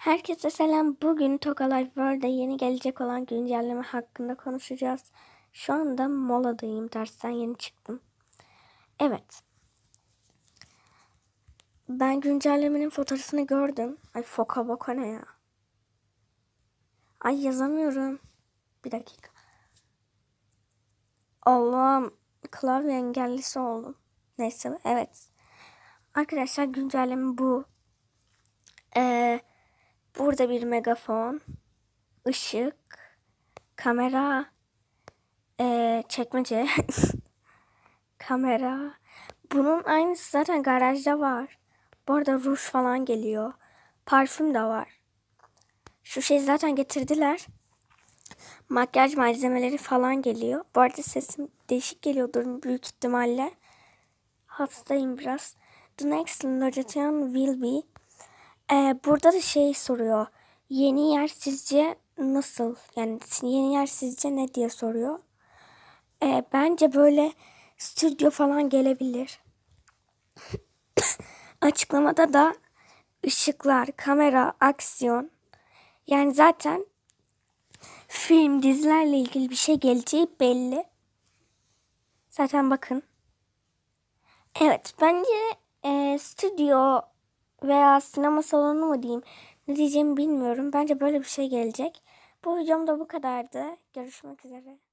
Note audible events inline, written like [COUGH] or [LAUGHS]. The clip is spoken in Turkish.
Herkese selam. Bugün Toka Life World'de yeni gelecek olan güncelleme hakkında konuşacağız. Şu anda moladayım. Dersten yeni çıktım. Evet. Ben güncellemenin fotoğrafını gördüm. Ay foka boka ne ya? Ay yazamıyorum. Bir dakika. Allah'ım klavye engellisi oldum. Neyse evet. Arkadaşlar güncelleme bu. Eee Burada bir megafon, ışık, kamera, eee, çekmece, [LAUGHS] kamera. Bunun aynısı zaten garajda var. Bu arada ruj falan geliyor. Parfüm de var. Şu şey zaten getirdiler. Makyaj malzemeleri falan geliyor. Bu arada sesim değişik geliyordur büyük ihtimalle. Hastayım biraz. The next location will be ee, burada da şey soruyor. Yeni yer sizce nasıl? Yani yeni yer sizce ne diye soruyor. Ee, bence böyle stüdyo falan gelebilir. [COUGHS] Açıklamada da ışıklar, kamera, aksiyon. Yani zaten film, dizilerle ilgili bir şey geleceği belli. Zaten bakın. Evet, bence e, stüdyo veya sinema salonu mu diyeyim ne diyeceğimi bilmiyorum. Bence böyle bir şey gelecek. Bu videom da bu kadardı. Görüşmek üzere.